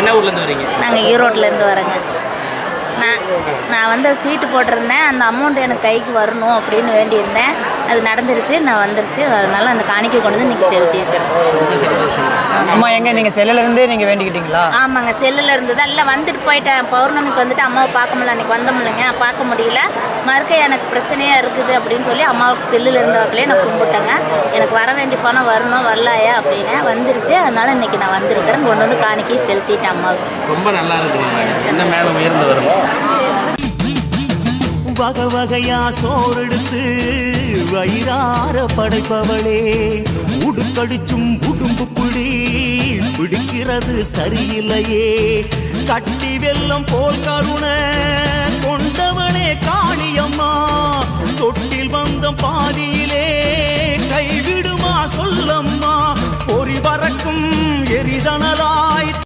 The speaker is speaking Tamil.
என்ன ஊர்லேருந்து வரீங்க? நாங்கள் ஈரோட்டிலேருந்து வரோங்க. நான் நான் வந்து சீட்டு போட்டிருந்தேன். அந்த அமௌண்ட் எனக்கு கைக்கு வரணும் அப்படின்னு வேண்டியிருந்தேன். அது நடந்துருச்சு நான் வந்துருச்சு. அதனால அந்த காணிக்கை கொண்டு வந்து இன்றைக்கி செலுத்தியிருக்கிறேன் அம்மா எங்க? நீங்க செல்லுல இருந்தே நீங்க வேண்டிக்கிட்டீங்களா? ஆமாங்க செல்லில் இருந்து தான். இல்லை வந்துட்டு போயிட்டேன் பௌர்ணமிக்கு வந்துட்டு அம்மாவை பார்க்க முடியல. அன்றைக்கி வந்தோம்லைங்க பார்க்க முடியல. மறுக்க எனக்கு பிரச்சனையாக இருக்குது அப்படின்னு சொல்லி அம்மாவுக்கு செல்லில் இருந்தவர்களே நான் கும்பிட்டேங்க. எனக்கு வர வேண்டிய பணம் வரணும் வரலையா அப்படின்னு. வந்துருச்சு. அதனால இன்றைக்கி நான் வந்திருக்கிறேன். கொண்டு வந்து காணிக்கை செலுத்திட்டேன் அம்மாவுக்கு. ரொம்ப நல்லா இருக்குங்க என்ன மேலே உயர்ந்து வரும் வகை வகையா சோறெடுத்து வயிறார படைப்பவளே. உடுக்கடிச்சும் உடும்பு புடி பிடிக்கிறது சரியில்லையே. கட்டி வெல்லம் போல் கருணை கொண்டவனே காளியம்மா. தொட்டில் வந்த பாதியே